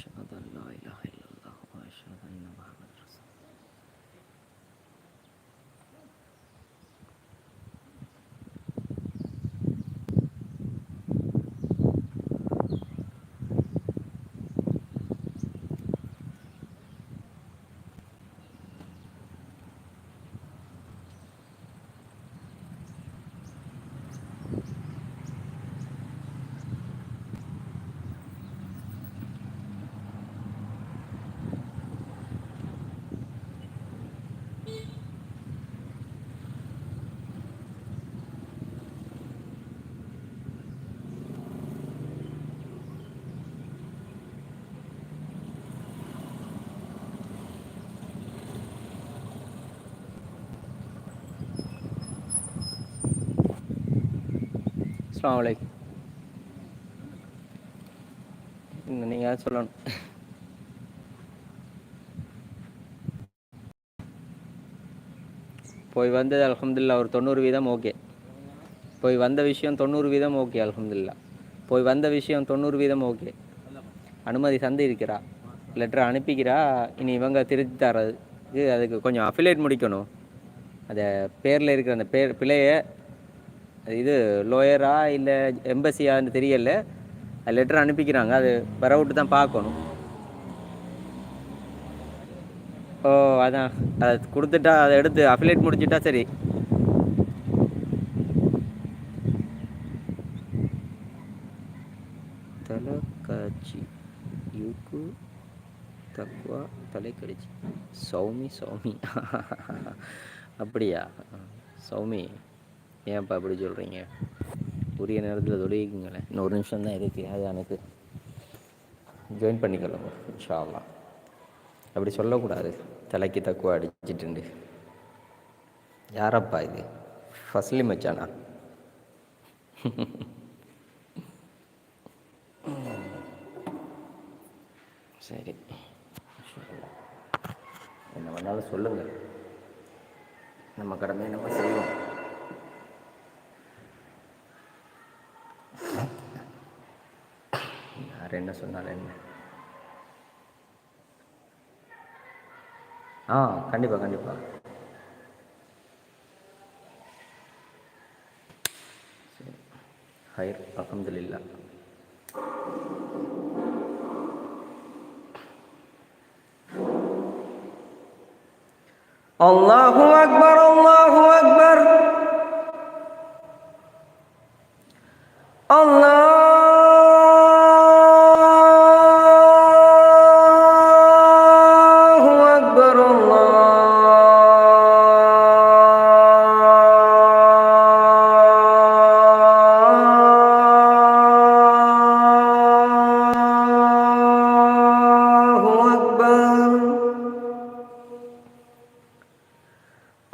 আশহাদু আল্লা ইলাহা ইল্লাল্লাহ ওয়া আশহাদু அஸ்லாம் நீங்கள் சொல்லணும்? போய் வந்தது அலமதுல்லா ஒரு தொண்ணூறு வீதம் ஓகே. போய் வந்த விஷயம் தொண்ணூறு வீதம் ஓகே அலமதுல்லா போய் வந்த விஷயம் தொண்ணூறு வீதம் ஓகே. அனுமதி சந்தி இருக்கிறா லெட்டர் அனுப்பிக்கிறா. இனி இவங்க திருத்தி தரதுக்கு அதுக்கு கொஞ்சம் அஃபிலேட் முடிக்கணும். அந்த பேரில் இருக்கிற அந்த பேர் பிழையை இது லோயரா இல்லை எம்பசியான்னு தெரியல. லெட்டர் அனுப்பிக்கிறாங்க. அது வர விட்டு தான் பார்க்கணும். ஓ அதான். அதை கொடுத்துட்டா அதை எடுத்து அஃபிலேட் முடிச்சிட்டா சரி. தொலைக்காட்சி. யூக்கு தக்குவா தொலைக்காட்சி சௌமி சௌமி. அப்படியா? சௌமி. ஏன்ப்பா அப்படி சொல்கிறீங்க உரிய நேரத்தில் தொழுகிக்குங்களேன். இன்னும் ஒரு நிமிஷம் தான் இருக்குது அது எனக்கு ஜாயின் பண்ணிக்கலாம் இன்ஷா அப்படி சொல்லக்கூடாது. தலைக்கு தக்குவா அடிச்சிட்டுண்டு. யாரப்பா இது? ஃபஸ்ட்லி மச்சானா? சரி. என்ன வேணாலும் சொல்லுங்கள் நம்ம கடமையை நம்ம செய்வோம். ஆண்டவர் என்ன சொன்னார் என்ன? ஆ கண்டிப்பாக கண்டிப்பாக ஹைர் அலமதுல்லா அல்லாஹூ அக்பர்.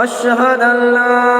أشهد أن لا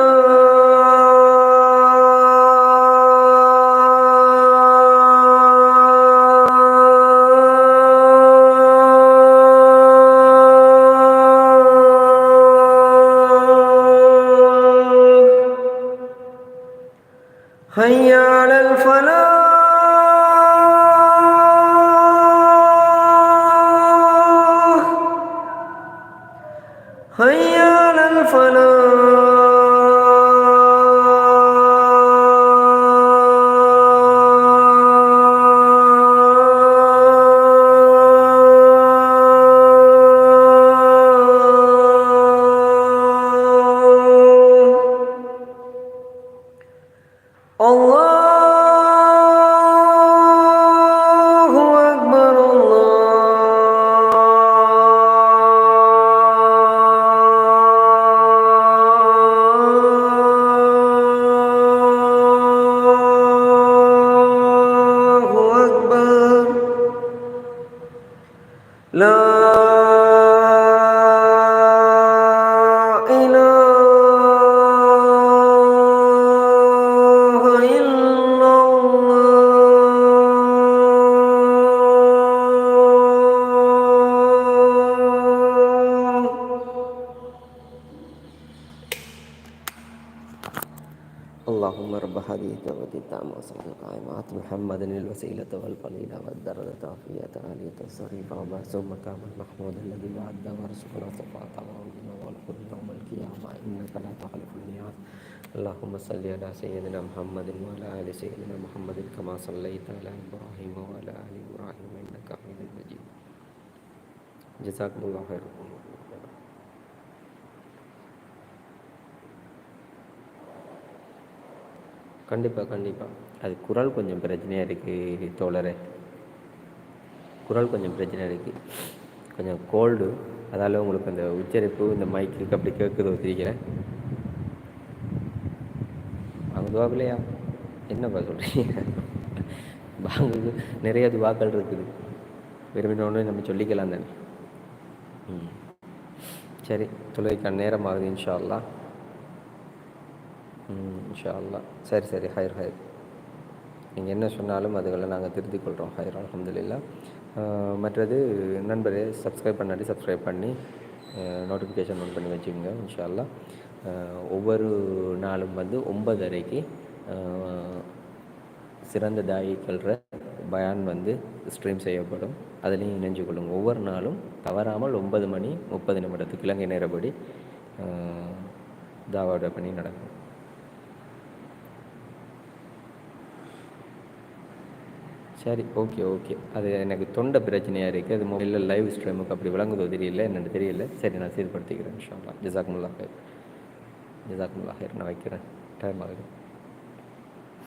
هيا على الفلاح. اللهم رب هذه الدعوة التامة والصلاة القائمة. آت محمدا الوسيلة والفضيلة والدرجة العافية عالية الصريف وبعث مقام المحمود الذي وعد ورزقنا صفاة وعودنا والخلد يوم القيامة. إنك لا تخلف الميعاد. اللهم صل على سيدنا محمد وعلى آل سيدنا محمد كما صليت على إبراهيم وعلى آل إبراهيم إنك حميد مجيد. جزاكم الله خيرا. கண்டிப்பாக கண்டிப்பாக அது குரல் கொஞ்சம் பிரச்சனையாக இருக்குது தோழரே. குரல் கொஞ்சம் பிரச்சனையாக இருக்குது கொஞ்சம் கோல்டு அதால் உங்களுக்கு அந்த உச்சரிப்பு இந்த மைக்கு அப்படி கேட்குது தெரிகிறேன் அவங்க துவாக்கலையா என்னப்பா சொல்கிறீங்க பாங்குக்கு நிறைய துவாக்கள் இருக்குது. விரும்பினோடனே நம்ம சொல்லிக்கலாம் தானே? ம். சரி தொழுகைக்கான நேரம் ஆகுது இன்ஷா அல்லா இன்ஷா சரி சரி. ஹயர் ஹயர் நீங்கள் என்ன சொன்னாலும் அதுகளை நாங்கள் திருத்திக் கொள்கிறோம் ஹயர் அலமதுல்லா மற்றது நண்பரே சப்ஸ்கிரைப் பண்ணாட்டி சப்ஸ்கிரைப் பண்ணி நோட்டிஃபிகேஷன் ஆன் பண்ணி வச்சுக்கோங்க இன்ஷா ஒவ்வொரு நாளும் வந்து ஒன்பதரைக்கு சிறந்த தாயிக்கல்ற பயான் வந்து ஸ்ட்ரீம் செய்யப்படும். அதுலேயும் இணைஞ்சு கொள்ளுங்க. ஒவ்வொரு நாளும் தவறாமல் ஒன்பது மணி முப்பது நிமிடத்துக்கு இலங்கை நேரப்படி அஹ், தாவாட பண்ணி நடக்கும். சரி ஓகே ஓகே அது எனக்கு தொண்டை பிரச்சனையாக இருக்குது அது மொபைலில் லைவ் ஸ்ட்ரீமுக்கு அப்படி விளங்குதோ தெரியல என்னென்னு தெரியல. சரி நான் சீர்படுத்திக்கிறேன் ஷாப்லாம் அல்லாஹ் ஜிசாக்குமுல்லா ஹேர் ஹேர் நான் வைக்கிறேன். டைம் ஆகுது.